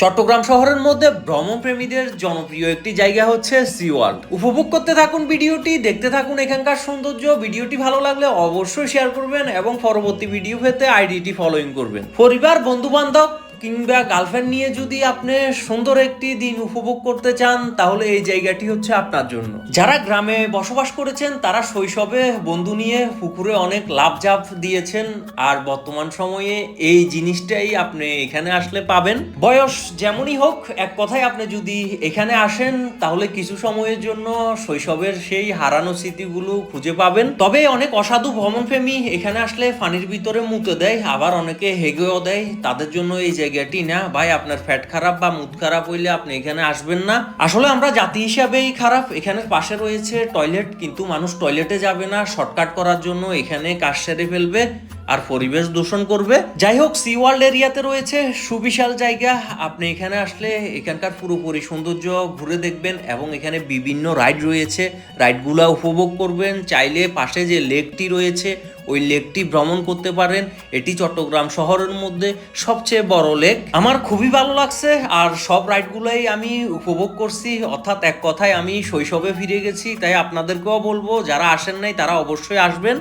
চট্টগ্রাম শহরের মধ্যে ভ্রমণপ্রেমীদের জনপ্রিয় একটি জায়গা হচ্ছে সি ওয়ার্ল্ড উপভোগ করতে থাকুন ভিডিওটি, দেখতে থাকুন এখানকার সৌন্দর্য। ভিডিওটি ভালো লাগলে অবশ্যই শেয়ার করবেন এবং পরবর্তী ভিডিও পেতে আইডিটি ফলোইং করবেন। পরিবার বন্ধু বান্ধব কিংবা গার্লফ্রেন্ড নিয়ে যদি আপনি সুন্দর একটি দিন উপভোগ করতে চান, তাহলে এই জায়গাটি হচ্ছে আপনার জন্য। যারা গ্রামে বসবাস করেছেন, তারা শৈশবে বন্ধু নিয়ে পুকুরে অনেক লাভ লাভঝাপ দিয়েছেন, আর বর্তমান সময়ে এই জিনিসটাই আপনি এখানে আসলে পাবেন। বয়স যেমনই হোক, এক কথায় আপনি যদি এখানে আসেন, তাহলে কিছু সময়ের জন্য শৈশবের সেই হারানো স্মৃতিগুলো খুঁজে পাবেন। তবে অনেক অসাধু ভ্রমণপ্রেমী এখানে আসলে পানির ভিতরে মুতে দেয়, আবার অনেকে হেগেও দেয়। তাদের জন্য এই জায়গাটি না, ভাই আপনার ফ্যাট খারাপ বা মুদ খারাপ হইলে আপনি এখানে আসবেন না। আসলে আমরা জাতি হিসাবেই খারাপ, এখানে পাশে রয়েছে টয়লেট কিন্তু মানুষ টয়লেটে যাবে না শর্টকাট করার জন্য এখানে কাজ সেরে ফেলবে। আর পরিবেশ দূষণ করবে। যাই হোক সি ওয়ার্ল্ড এরিয়াতে রয়েছে সুবিশাল জায়গা। আপনি এখানে আসলে এখানকার পুরোপুরি সৌন্দর্য ঘুরে দেখবেন এবং এখানে বিভিন্ন রাইড রয়েছে। রাইডগুলো উপভোগ করবেন। চাইলে পাশে যে লেকটি রয়েছে, ওই লেকটি ভ্রমণ করতে পারেন। এটি চট্টগ্রাম শহরের মধ্যে সবচেয়ে বড় লেক। আমার খুবই ভালো লাগছে আর সব রাইডগুলোই আমি উপভোগ করছি। অর্থাৎ এক কথায় আমি শৈশবে ফিরে গেছি, তাই আপনাদেরকেও বলব, যারা আসেন নাই তারা অবশ্যই আসবেন।